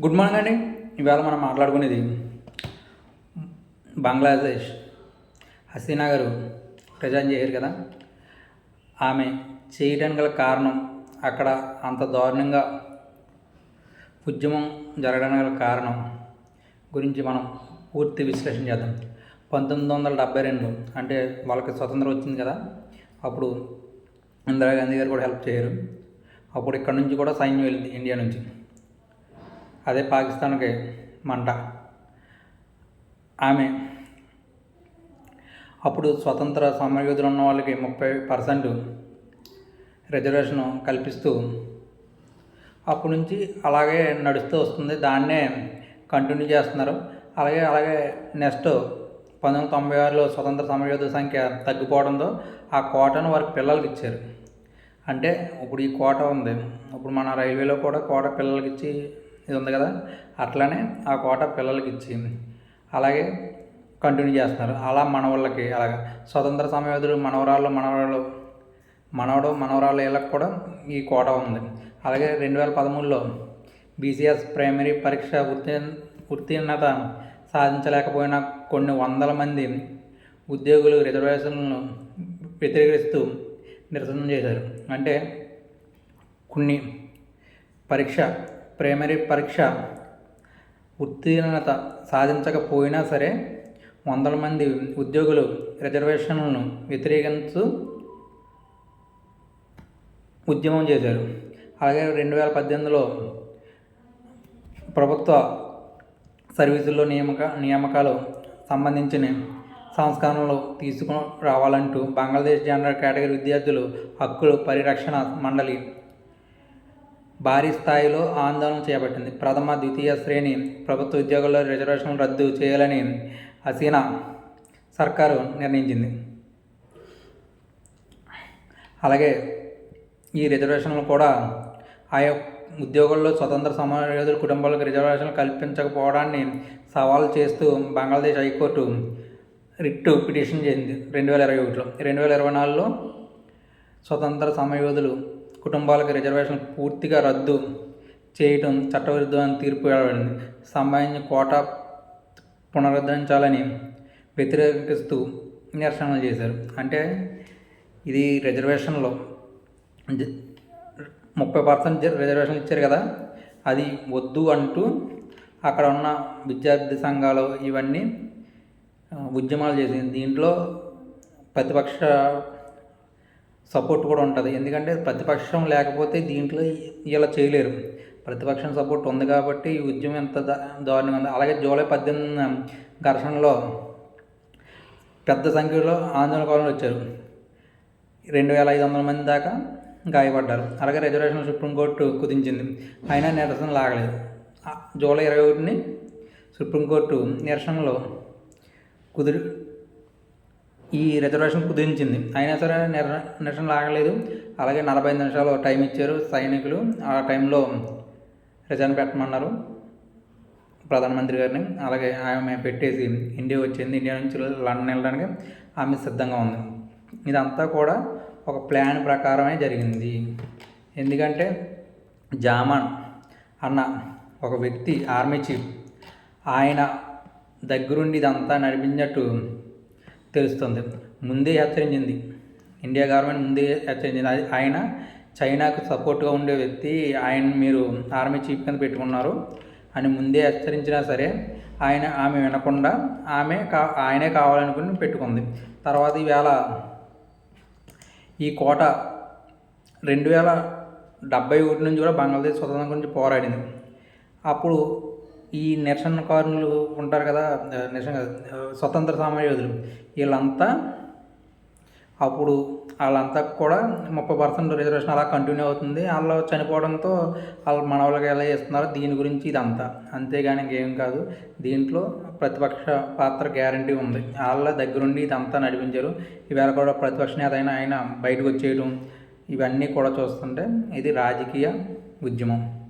Good morning అండి. ఇవాళ మనం మాట్లాడుకునేది బంగ్లాదేశ్ హసీనా గారు ప్రజెంట్ చేయరు కదా. ఆమె చేయడానికి గల కారణం అక్కడ అంత దారుణంగా ఉద్యమం జరగడానికి గల కారణం గురించి మనం పూర్తి విశ్లేషణ చేద్దాం. పంతొమ్మిది వందల డెబ్బై రెండు అంటే వాళ్ళకి స్వతంత్రం వచ్చింది కదా. అప్పుడు ఇందిరాగాంధీ గారు కూడా హెల్ప్ చేయరు అప్పుడు ఇక్కడ నుంచి కూడా సైన్యం వెళ్ళింది ఇండియా నుంచి. అదే పాకిస్తాన్కి మంట. ఆమె అప్పుడు స్వతంత్ర సమరయోధులు ఉన్న వాళ్ళకి ముప్పై పర్సెంట్ రిజర్వేషన్ కల్పిస్తూ అప్పటి నుంచి అలాగే నడుస్తూ వస్తుంది. దాన్నే కంటిన్యూ చేస్తున్నారు. అలాగే అలాగే నెక్స్ట్ పంతొమ్మిది వందల తొంభై ఆరులో స్వతంత్ర సమరయోధుల సంఖ్య తగ్గిపోవడంతో ఆ కోటను వారికి పిల్లలకి ఇచ్చారు. అంటే ఇప్పుడు ఈ కోట ఉంది. ఇప్పుడు మన రైల్వేలో కూడా కోట పిల్లలకి ఇచ్చి ఇది ఉంది కదా? అట్లానే ఆ కోట పిల్లలకి ఇచ్చి అలాగే కంటిన్యూ చేస్తున్నారు. అలా మనవాళ్ళకి అలాగా. స్వతంత్ర సమయోధులు మనవరాళ్ళు మనవరాళ్ళు మనవడు మనవరాళ్ళ వీళ్ళకి కూడా ఈ కోట ఉంది. అలాగే రెండు వేల పదమూడులో బీసీఎస్ ప్రైమరీ పరీక్ష ఉత్తీర్ణ ఉత్తీర్ణత సాధించలేకపోయిన కొన్ని వందల మంది ఉద్యోగులు రిజర్వేషన్లను వ్యతిరేకిస్తూ నిరసన చేశారు. అంటే కొన్ని పరీక్ష ప్రైమరీ పరీక్ష ఉత్తీర్ణత సాధించకపోయినా సరే వందల మంది ఉద్యోగులు రిజర్వేషన్లను వ్యతిరేకిస్తూ ఉద్యమం చేశారు. అలాగే రెండు వేల పద్దెనిమిదిలో ప్రభుత్వ సర్వీసుల్లో నియామక నియామకాలు సంబంధించిన సంస్కరణలు తీసుకుని రావాలంటూ బంగ్లాదేశ్ జనరల్ కేటగిరీ విద్యార్థులు హక్కులు పరిరక్షణ మండలి భారీ స్థాయిలో ఆందోళన చేపట్టింది ప్రథమ ద్వితీయ శ్రేణి ప్రభుత్వ ఉద్యోగుల్లో రిజర్వేషన్ రద్దు చేయాలని హసీనా సర్కారు నిర్ణయించింది. అలాగే ఈ రిజర్వేషన్లు కూడా ఆయా ఉద్యోగుల్లో స్వతంత్ర సమరయోధుల కుటుంబాలకు రిజర్వేషన్లు కల్పించకపోవడాన్ని సవాల్ చేస్తూ బంగ్లాదేశ్ హైకోర్టు రిట్ పిటిషన్ చేసింది. రెండు వేల ఇరవై ఒకటిలో రెండు వేల ఇరవై నాలుగులో స్వతంత్ర సమయోధులు కుటుంబాలకు రిజర్వేషన్ పూర్తిగా రద్దు చేయటం చట్టవిరుద్ధమని తీర్పు వెలువడింది సంబంధించిన కోట పునరుద్ధరించాలని వ్యతిరేకిస్తూ నిరసనలు చేశారు. అంటే ఇది రిజర్వేషన్లో ముప్పై పర్సెంట్ రిజర్వేషన్ ఇచ్చారు కదా అది వద్దు అంటూ అక్కడ ఉన్న విద్యార్థి సంఘాలు ఇవన్నీ ఉద్యమాలు చేసింది దీంట్లో ప్రతిపక్ష సపోర్ట్ కూడా ఉంటుంది. ఎందుకంటే ప్రతిపక్షం లేకపోతే దీంట్లో ఇలా చేయలేరు. ప్రతిపక్షం సపోర్ట్ ఉంది కాబట్టి ఈ ఉద్యమం ఎంత దారుణంగా ఉంది. అలాగే జూలై పద్దెనిమిది ఘర్షణలో పెద్ద సంఖ్యలో ఆందోళనకారులు వచ్చారు. రెండు వేల ఐదు వందల మంది దాకా గాయపడ్డారు. అలాగే రిజర్వేషన్ సుప్రీంకోర్టు కుదించింది. అయినా నిరసన లాగలేదు. జూలై ఇరవై ఒకటిని సుప్రీంకోర్టు నిరసనలో కుదిరి ఈ రిజర్వేషన్ కుదించింది. అయినా సరే నిర నిరసన లాగలేదు. అలాగే నలభై ఐదు నిమిషాలు టైం ఇచ్చారు సైనికులు. ఆ టైంలో రిజర్వ్ పెట్టమన్నారు ప్రధానమంత్రి గారిని. అలాగే ఆమె పెట్టేసి ఇండియా వచ్చింది. ఇండియా నుంచి లండన్ వెళ్ళడానికి ఆమె సిద్ధంగా ఉంది. ఇదంతా కూడా ఒక ప్లాన్ ప్రకారమే జరిగింది. ఎందుకంటే జామాన్ అన్న ఒక వ్యక్తి ఆర్మీ చీఫ్ ఆయన దగ్గరుండి ఇదంతా నడిపించినట్టు తెలుస్తుంది. ముందే హెచ్చరించింది ఇండియా గవర్నమెంట్ ముందే హెచ్చరించింది ఆయన చైనాకు సపోర్ట్గా ఉండే వ్యక్తి. ఆయన మీరు ఆర్మీ చీఫ్ కింద పెట్టుకున్నారు. అని ముందే హెచ్చరించినా సరే ఆయన ఆమె వినకుండా ఆమె కా ఆయనే కావాలనుకుని పెట్టుకుంది. తర్వాత ఈవేళ ఈ కోట రెండు వేల డెబ్బై ఒకటి నుంచి కూడా బంగ్లాదేశ్ స్వతంత్రం గురించి పోరాడింది. అప్పుడు ఈ నిరసనకారులు ఉంటారు కదా నిరసన స్వతంత్ర సమరయోధులు వీళ్ళంతా అప్పుడు వాళ్ళంతా కూడా ముప్పై పర్సెంట్ రిజర్వేషన్ అలా కంటిన్యూ అవుతుంది. వాళ్ళు చనిపోవడంతో వాళ్ళు మన వాళ్ళకి ఎలా చేస్తున్నారో దీని గురించి ఇదంతా. అంతేగాని ఇంకేం కాదు. దీంట్లో ప్రతిపక్ష పాత్ర గ్యారంటీ ఉంది. వాళ్ళ దగ్గరుండి ఇదంతా నడిపించారు. ఈవేళ కూడా ప్రతిపక్ష నేత అయినా ఆయన బయటకు వచ్చేయడం ఇవన్నీ కూడా చూస్తుంటే ఇది రాజకీయ ఉద్యమం.